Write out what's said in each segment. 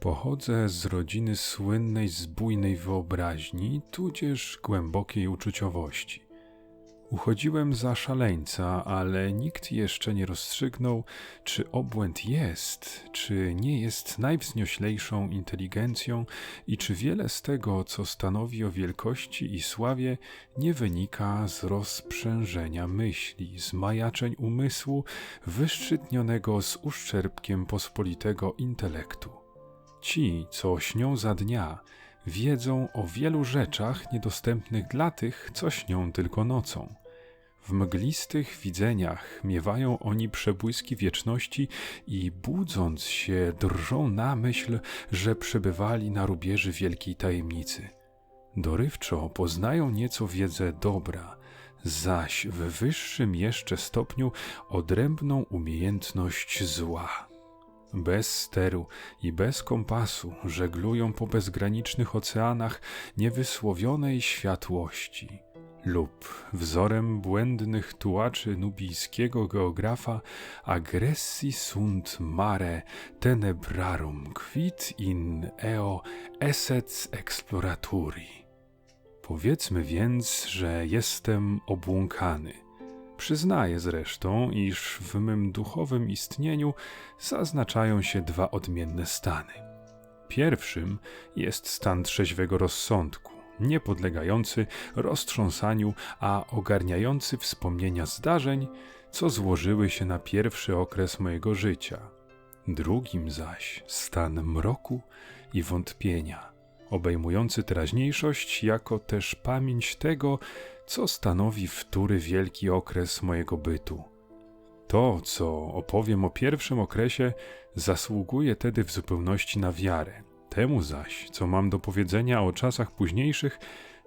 Pochodzę z rodziny słynnej z bujnej wyobraźni, tudzież głębokiej uczuciowości. Uchodziłem za szaleńca, ale nikt jeszcze nie rozstrzygnął, czy obłęd jest, czy nie jest najwznioślejszą inteligencją i czy wiele z tego, co stanowi o wielkości i sławie, nie wynika z rozprzężenia myśli, z majaczeń umysłu wyszczytnionego z uszczerbkiem pospolitego intelektu. Ci, co śnią za dnia, wiedzą o wielu rzeczach niedostępnych dla tych, co śnią tylko nocą. W mglistych widzeniach miewają oni przebłyski wieczności i budząc się drżą na myśl, że przebywali na rubieży wielkiej tajemnicy. Dorywczo poznają nieco wiedzę dobra, zaś w wyższym jeszcze stopniu odrębną umiejętność zła. Bez steru i bez kompasu żeglują po bezgranicznych oceanach niewysłowionej światłości lub wzorem błędnych tułaczy nubijskiego geografa agressi sunt mare tenebrarum quid in eo essets exploraturi. Powiedzmy więc, że jestem obłąkany. Przyznaję zresztą, iż w mym duchowym istnieniu zaznaczają się dwa odmienne stany. Pierwszym jest stan trzeźwego rozsądku, niepodlegający roztrząsaniu, a ogarniający wspomnienia zdarzeń, co złożyły się na pierwszy okres mojego życia. Drugim zaś stan mroku i wątpienia, obejmujący teraźniejszość jako też pamięć tego, co stanowi wtóry wielki okres mojego bytu. To, co opowiem o pierwszym okresie, zasługuje tedy w zupełności na wiarę. Temu zaś, co mam do powiedzenia o czasach późniejszych,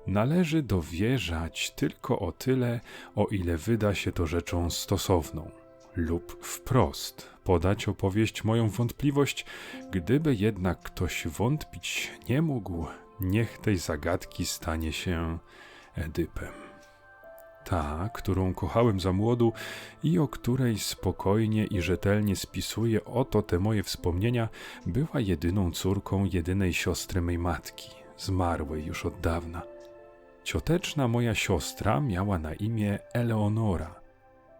należy dowierzać tylko o tyle, o ile wyda się to rzeczą stosowną, lub wprost podać opowieść moją wątpliwość, gdyby jednak ktoś wątpić nie mógł, niech tej zagadki stanie się Edypem. Ta, którą kochałem za młodu i o której spokojnie i rzetelnie spisuję oto te moje wspomnienia, była jedyną córką jedynej siostry mej matki, zmarłej już od dawna. Cioteczna moja siostra miała na imię Eleonora.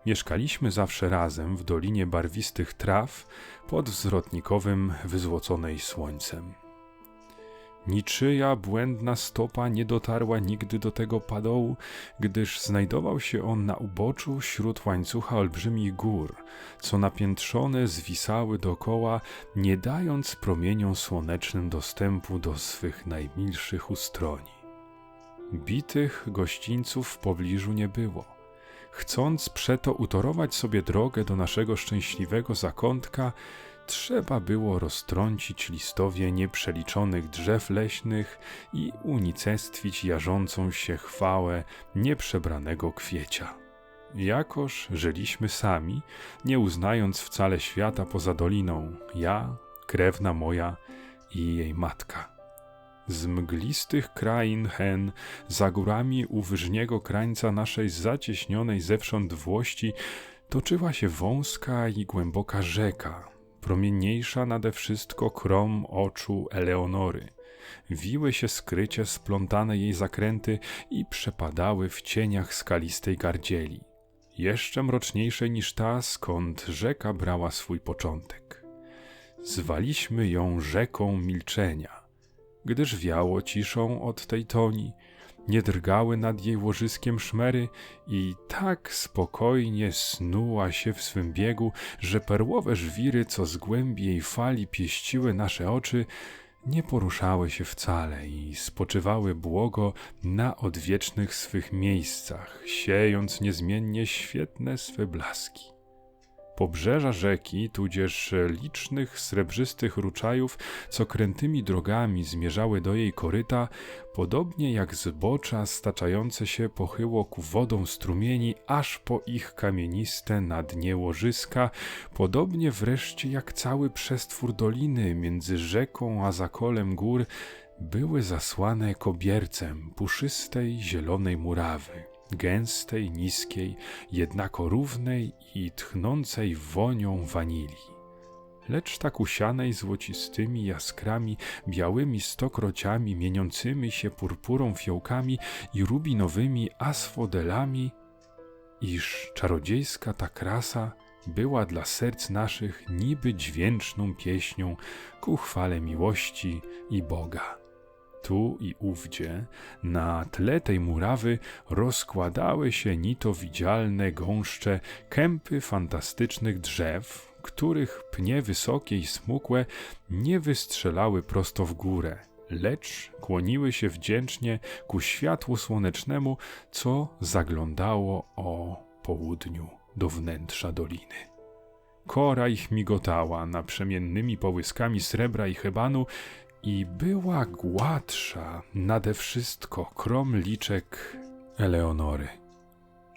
Mieszkaliśmy zawsze razem w Dolinie Barwistych Traw pod wzrotnikowym wyzłoconej słońcem. Niczyja błędna stopa nie dotarła nigdy do tego padołu, gdyż znajdował się on na uboczu wśród łańcucha olbrzymich gór, co napiętrzone zwisały dokoła, nie dając promieniom słonecznym dostępu do swych najmilszych ustroni. Bitych gościńców w pobliżu nie było. Chcąc przeto utorować sobie drogę do naszego szczęśliwego zakątka, trzeba było roztrącić listowie nieprzeliczonych drzew leśnych i unicestwić jarzącą się chwałę nieprzebranego kwiecia. Jakoż żyliśmy sami, nie uznając wcale świata poza doliną, ja, krewna moja i jej matka. Z mglistych krain hen, za górami u wyżniego krańca naszej zacieśnionej zewsząd włości, toczyła się wąska i głęboka rzeka, promienniejsza nade wszystko krom oczu Eleonory. Wiły się skrycie splątane jej zakręty i przepadały w cieniach skalistej gardzieli, jeszcze mroczniejszej niż ta, skąd rzeka brała swój początek. Zwaliśmy ją rzeką milczenia, gdyż wiało ciszą od tej toni, nie drgały nad jej łożyskiem szmery i tak spokojnie snuła się w swym biegu, że perłowe żwiry, co z głębi jej fali pieściły nasze oczy, nie poruszały się wcale i spoczywały błogo na odwiecznych swych miejscach, siejąc niezmiennie świetne swe blaski. Pobrzeża rzeki, tudzież licznych srebrzystych ruczajów, co krętymi drogami zmierzały do jej koryta, podobnie jak zbocza staczające się pochyło ku wodom strumieni, aż po ich kamieniste na dnie łożyska, podobnie wreszcie jak cały przestwór doliny między rzeką a zakolem gór, były zasłane kobiercem puszystej zielonej murawy gęstej, niskiej, jednako równej i tchnącej wonią wanilii. lecz tak usianej złocistymi jaskrami, białymi stokrociami, mieniącymi się purpurą fiołkami i rubinowymi asfodelami, iż czarodziejska ta krasa była dla serc naszych niby dźwięczną pieśnią ku chwale miłości i Boga. Tu i ówdzie, na tle tej murawy, rozkładały się ni to widzialne gąszcze kępy fantastycznych drzew, których pnie wysokie i smukłe nie wystrzelały prosto w górę, lecz kłoniły się wdzięcznie ku światłu słonecznemu, co zaglądało o południu do wnętrza doliny. Kora ich migotała naprzemiennymi połyskami srebra i hebanu i była gładsza nade wszystko krom liczek Eleonory.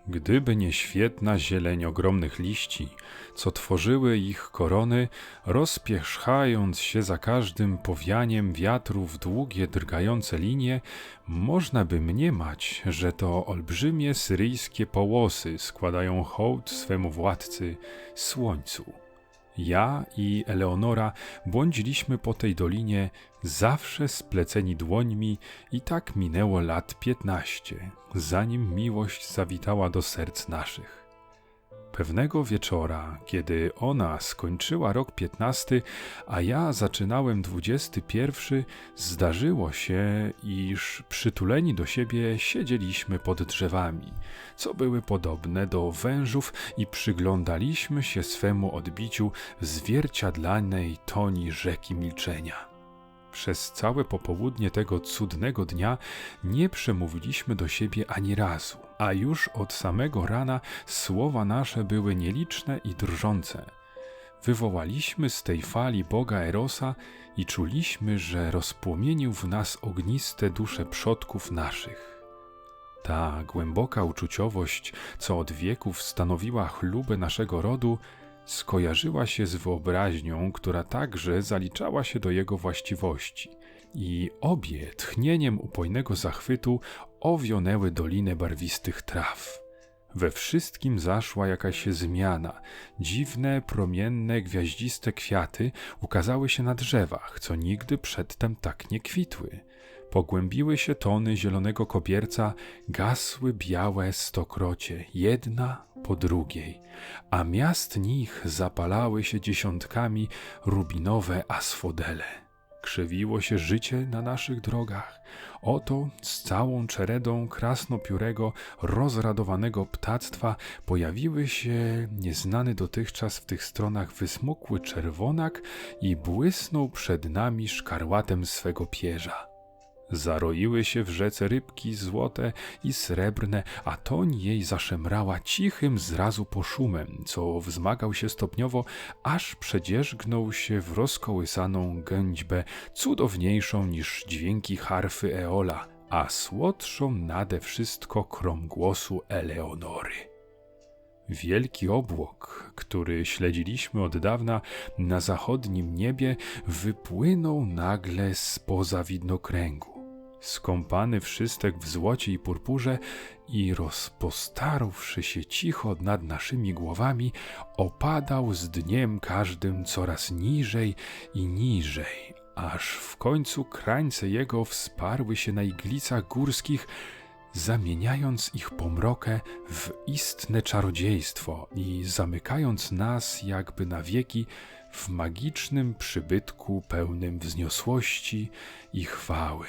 Gdyby nie świetna zieleń ogromnych liści, co tworzyły ich korony, rozpierzchając się za każdym powianiem wiatru w długie, drgające linie, można by mniemać, że to olbrzymie syryjskie połosy składają hołd swemu władcy, słońcu. Ja i Eleonora błądziliśmy po tej dolinie zawsze spleceni dłońmi i tak minęło lat piętnaście, zanim miłość zawitała do serc naszych. Pewnego wieczora, kiedy ona skończyła rok piętnasty, a ja zaczynałem dwudziesty pierwszy, zdarzyło się, iż przytuleni do siebie siedzieliśmy pod drzewami, co były podobne do wężów i przyglądaliśmy się swemu odbiciu w zwierciadlanej toni rzeki milczenia. Przez całe popołudnie tego cudnego dnia nie przemówiliśmy do siebie ani razu, a już od samego rana słowa nasze były nieliczne i drżące. Wywołaliśmy z tej fali Boga Erosa i czuliśmy, że rozpłomienił w nas ogniste dusze przodków naszych. Ta głęboka uczuciowość, co od wieków stanowiła chlubę naszego rodu, skojarzyła się z wyobraźnią, która także zaliczała się do jego właściwości. I obie tchnieniem upojnego zachwytu owionęły dolinę barwistych traw. We wszystkim zaszła jakaś zmiana. Dziwne, promienne, gwiaździste kwiaty ukazały się na drzewach, co nigdy przedtem tak nie kwitły. Pogłębiły się tony zielonego kobierca, gasły białe stokrocie, jedna po drugiej, a miast nich zapalały się dziesiątkami rubinowe asfodele. Krzywiło się życie na naszych drogach. Oto z całą czeredą krasnopiórego, rozradowanego ptactwa pojawiły się nieznany dotychczas w tych stronach wysmukły czerwonak i błysnął przed nami szkarłatem swego pierza. Zaroiły się w rzece rybki złote i srebrne, a toń jej zaszemrała cichym zrazu poszumem, co wzmagał się stopniowo, aż przedzierzgnął się w rozkołysaną gęćbę, cudowniejszą niż dźwięki harfy Eola, a słodszą nade wszystko krom głosu Eleonory. Wielki obłok, który śledziliśmy od dawna na zachodnim niebie, wypłynął nagle spoza widnokręgu skąpany wszystek w złocie i purpurze i rozpostarłszy się cicho nad naszymi głowami, opadał z dniem każdym coraz niżej i niżej, aż w końcu krańce jego wsparły się na iglicach górskich, zamieniając ich pomrokę w istne czarodziejstwo i zamykając nas jakby na wieki w magicznym przybytku pełnym wzniosłości i chwały.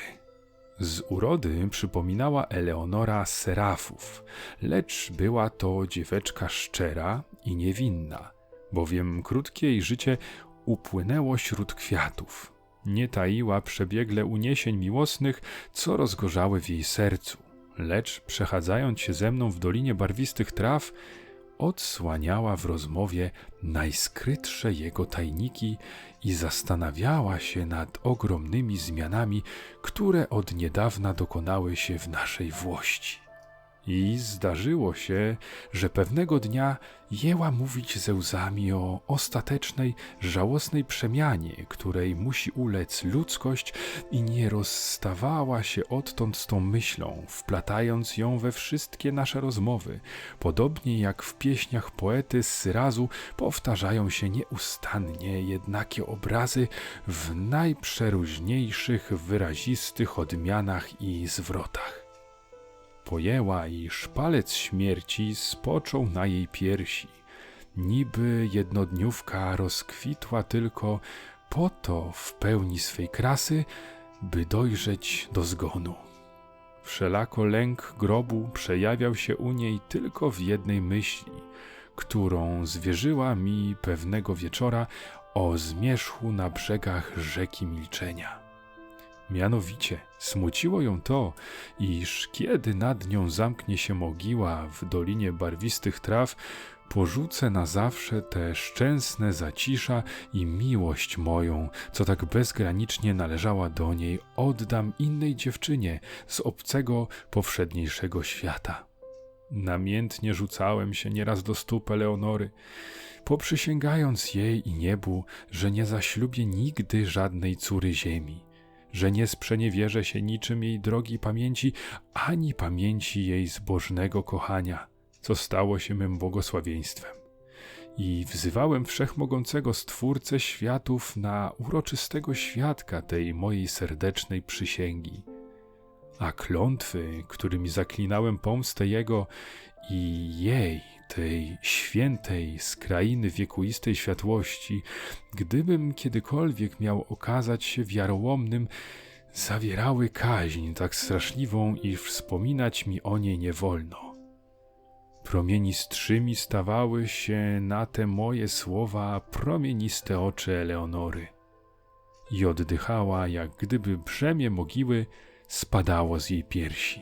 Z urody przypominała Eleonora serafów, lecz była to dzieweczka szczera i niewinna, bowiem krótkie jej życie upłynęło śród kwiatów. Nie taiła przebiegle uniesień miłosnych, co rozgorzały w jej sercu, lecz przechadzając się ze mną w dolinie barwistych traw, odsłaniała w rozmowie najskrytsze jego tajniki i zastanawiała się nad ogromnymi zmianami, które od niedawna dokonały się w naszej włości. I zdarzyło się, że pewnego dnia jęła mówić ze łzami o ostatecznej, żałosnej przemianie, której musi ulec ludzkość i nie rozstawała się odtąd z tą myślą, wplatając ją we wszystkie nasze rozmowy. Podobnie jak w pieśniach poety z Syrazu powtarzają się nieustannie jednakie obrazy w najprzeróżniejszych, wyrazistych odmianach i zwrotach pojęła, iż palec śmierci spoczął na jej piersi. Niby jednodniówka rozkwitła tylko po to w pełni swej krasy, by dojrzeć do zgonu. Wszelako lęk grobu przejawiał się u niej tylko w jednej myśli, którą zwierzyła mi pewnego wieczora o zmierzchu na brzegach rzeki milczenia. Mianowicie smuciło ją to, iż kiedy nad nią zamknie się mogiła w dolinie barwistych traw, porzucę na zawsze te szczęsne zacisza i miłość moją, co tak bezgranicznie należała do niej, oddam innej dziewczynie z obcego, powszedniejszego świata. Namiętnie rzucałem się nieraz do stóp Eleonory, poprzysięgając jej i niebu, że nie zaślubię nigdy żadnej córy ziemi że nie sprzeniewierzę się niczym jej drogi pamięci, ani pamięci jej zbożnego kochania, co stało się mym błogosławieństwem. I wzywałem wszechmogącego Stwórcę światów na uroczystego świadka tej mojej serdecznej przysięgi. A klątwy, którymi zaklinałem pomstę Jego i jej, tej świętej z krainy wiekuistej światłości, gdybym kiedykolwiek miał okazać się wiarołomnym, zawierały kaźń tak straszliwą, iż wspominać mi o niej nie wolno. Promienistrzymi stawały się na te moje słowa promieniste oczy Eleonory i oddychała, jak gdyby brzemię mogiły spadało z jej piersi.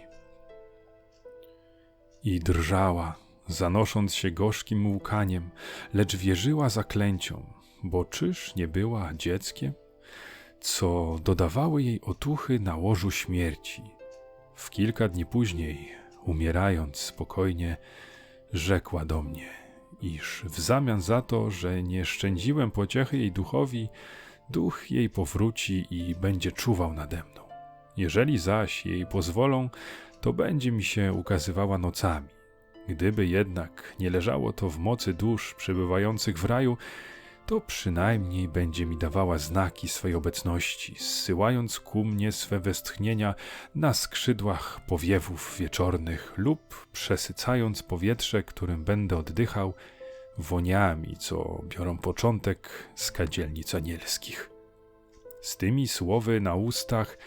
I drżała, zanosząc się gorzkim łkaniem, lecz wierzyła zaklęciom, bo czyż nie była dzieckiem, co dodawały jej otuchy na łożu śmierci. W kilka dni później, umierając spokojnie, rzekła do mnie, iż w zamian za to, że nie szczędziłem pociechy jej duchowi, duch jej powróci i będzie czuwał nade mną. Jeżeli zaś jej pozwolą, to będzie mi się ukazywała nocami Gdyby jednak nie leżało to w mocy dusz przebywających w raju, to przynajmniej będzie mi dawała znaki swej obecności, zsyłając ku mnie swe westchnienia na skrzydłach powiewów wieczornych lub przesycając powietrze, którym będę oddychał, woniami, co biorą początek z kadzielnic anielskich. Z tymi słowy na ustach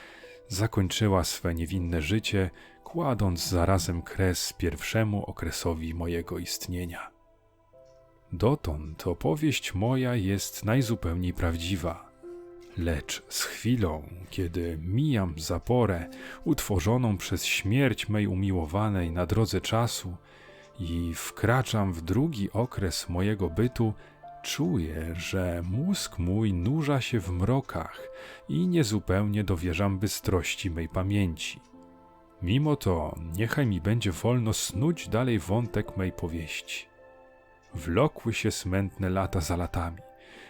zakończyła swe niewinne życie, kładąc zarazem kres pierwszemu okresowi mojego istnienia. Dotąd opowieść moja jest najzupełniej prawdziwa, lecz z chwilą, kiedy mijam zaporę utworzoną przez śmierć mej umiłowanej na drodze czasu i wkraczam w drugi okres mojego bytu, czuję, że mózg mój nurza się w mrokach i niezupełnie dowierzam bystrości mej pamięci. Mimo to, niechaj mi będzie wolno snuć dalej wątek mej powieści. Wlokły się smętne lata za latami,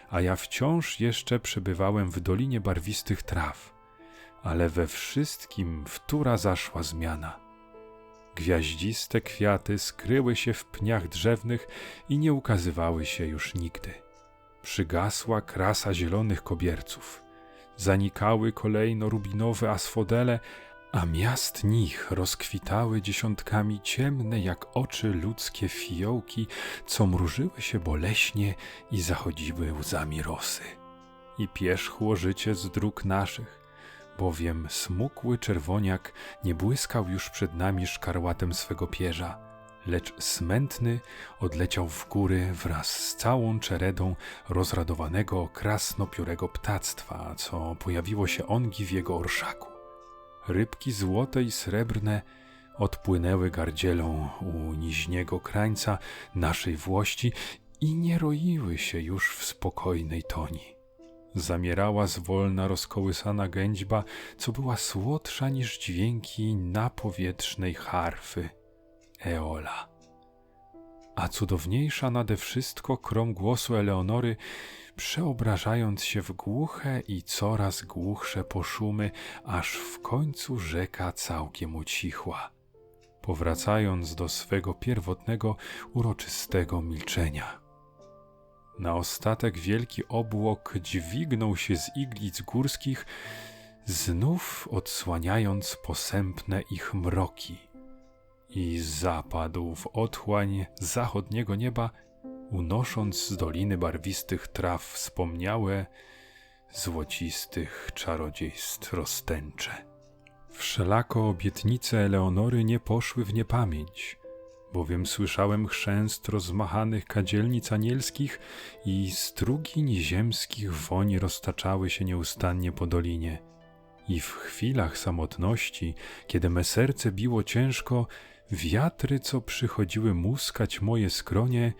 a ja wciąż jeszcze przebywałem w dolinie barwistych traw, ale we wszystkim wtóra zaszła zmiana. Gwiaździste kwiaty skryły się w pniach drzewnych i nie ukazywały się już nigdy. Przygasła krasa zielonych kobierców. Zanikały kolejno rubinowe asfodele, a miast nich rozkwitały dziesiątkami ciemne jak oczy ludzkie fiołki, co mrużyły się boleśnie i zachodziły łzami rosy. I pierzchło życie z dróg naszych, bowiem smukły czerwoniak nie błyskał już przed nami szkarłatem swego pierza, lecz smętny odleciał w góry wraz z całą czeredą rozradowanego krasnopiórego ptactwa, co pojawiło się ongi w jego orszaku. Rybki złote i srebrne odpłynęły gardzielą u niźniego krańca naszej włości i nie roiły się już w spokojnej toni. Zamierała zwolna rozkołysana gęćba, co była słodsza niż dźwięki napowietrznej harfy. Eola. A cudowniejsza nade wszystko krom głosu Eleonory, przeobrażając się w głuche i coraz głuchsze poszumy, aż w końcu rzeka całkiem ucichła, powracając do swego pierwotnego, uroczystego milczenia. Na ostatek wielki obłok dźwignął się z iglic górskich, znów odsłaniając posępne ich mroki i zapadł w otchłań zachodniego nieba, unosząc z doliny barwistych traw wspomniałe, złocistych czarodziejstw roztęcze. Wszelako obietnice Eleonory nie poszły w niepamięć, bowiem słyszałem chrzęst rozmachanych kadzielnic anielskich i strugiń ziemskich woń roztaczały się nieustannie po dolinie. I w chwilach samotności, kiedy me serce biło ciężko, wiatry, co przychodziły muskać moje skronie,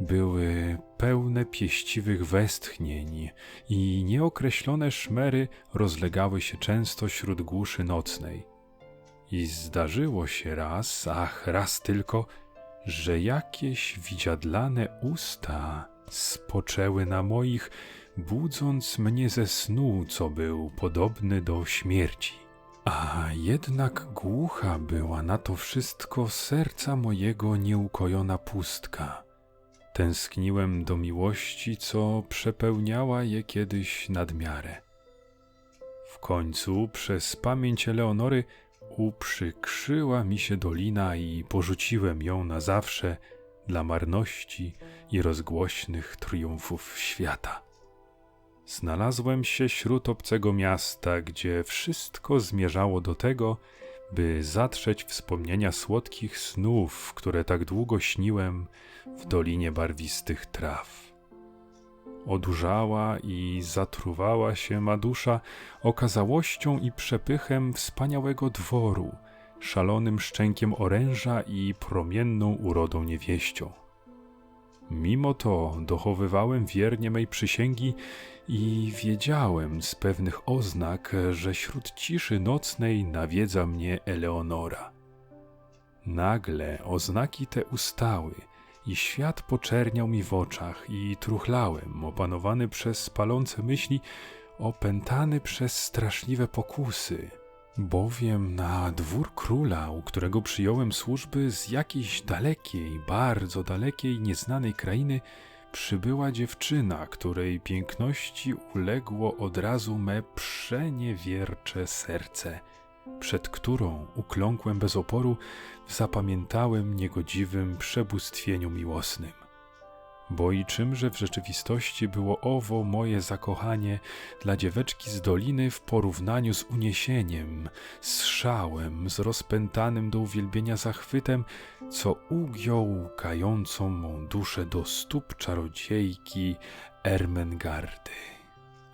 były pełne pieściwych westchnień i nieokreślone szmery rozlegały się często śród głuszy nocnej. I zdarzyło się raz, ach, raz tylko, że jakieś widziadlane usta spoczęły na moich, budząc mnie ze snu, co był podobny do śmierci. A jednak głucha była na to wszystko serca mojego nieukojona pustka. Tęskniłem do miłości, co przepełniała je kiedyś nadmiarę. W końcu przez pamięć Eleonory uprzykrzyła mi się dolina i porzuciłem ją na zawsze dla marności i rozgłośnych triumfów świata. Znalazłem się śród obcego miasta, gdzie wszystko zmierzało do tego, by zatrzeć wspomnienia słodkich snów, które tak długo śniłem w dolinie barwistych traw. Odurzała i zatruwała się ma dusza okazałością i przepychem wspaniałego dworu, szalonym szczękiem oręża i promienną urodą niewieścią. Mimo to dochowywałem wiernie mej przysięgi i wiedziałem z pewnych oznak, że wśród ciszy nocnej nawiedza mnie Eleonora. Nagle oznaki te ustały i świat poczerniał mi w oczach i truchlałem, opanowany przez palące myśli, opętany przez straszliwe pokusy, bowiem na dwór króla, u którego przyjąłem służby z jakiejś dalekiej, bardzo dalekiej, nieznanej krainy, przybyła dziewczyna, której piękności uległo od razu me przeniewiercze serce, przed którą ukląkłem bez oporu w zapamiętałym niegodziwym przebóstwieniu miłosnym. Bo i czymże w rzeczywistości było owo moje zakochanie dla dzieweczki z doliny w porównaniu z uniesieniem, z szałem, z rozpętanym do uwielbienia zachwytem, co ugiął kającą mą duszę do stóp czarodziejki Ermengardy.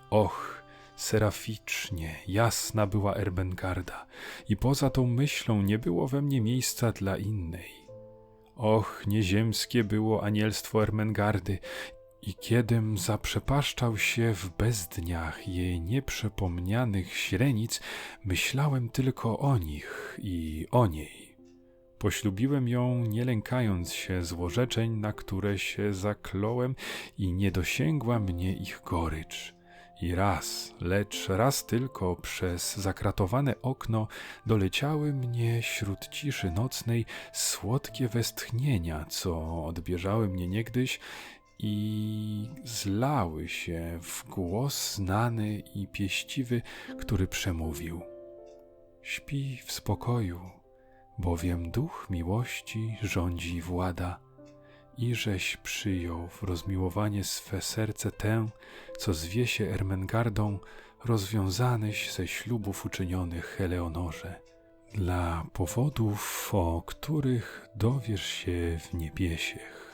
Och, seraficznie, jasna była Ermengarda i poza tą myślą nie było we mnie miejsca dla innej. Och, nieziemskie było anielstwo Ermengardy i kiedym zaprzepaszczał się w bezdniach jej nieprzepomnianych źrenic, myślałem tylko o nich i o niej. Poślubiłem ją, nie lękając się złorzeczeń, na które się zaklołem i nie dosięgła mnie ich gorycz. I raz, lecz raz tylko przez zakratowane okno doleciały mnie wśród ciszy nocnej słodkie westchnienia, co odbierzały mnie niegdyś i zlały się w głos znany i pieściwy, który przemówił. Śpi w spokoju, bowiem duch miłości rządzi i włada i żeś przyjął w rozmiłowanie swe serce tę, co zwie się Ermengardą, rozwiązanyś ze ślubów uczynionych Eleonorze, dla powodów, o których dowiesz się w niebiesiech.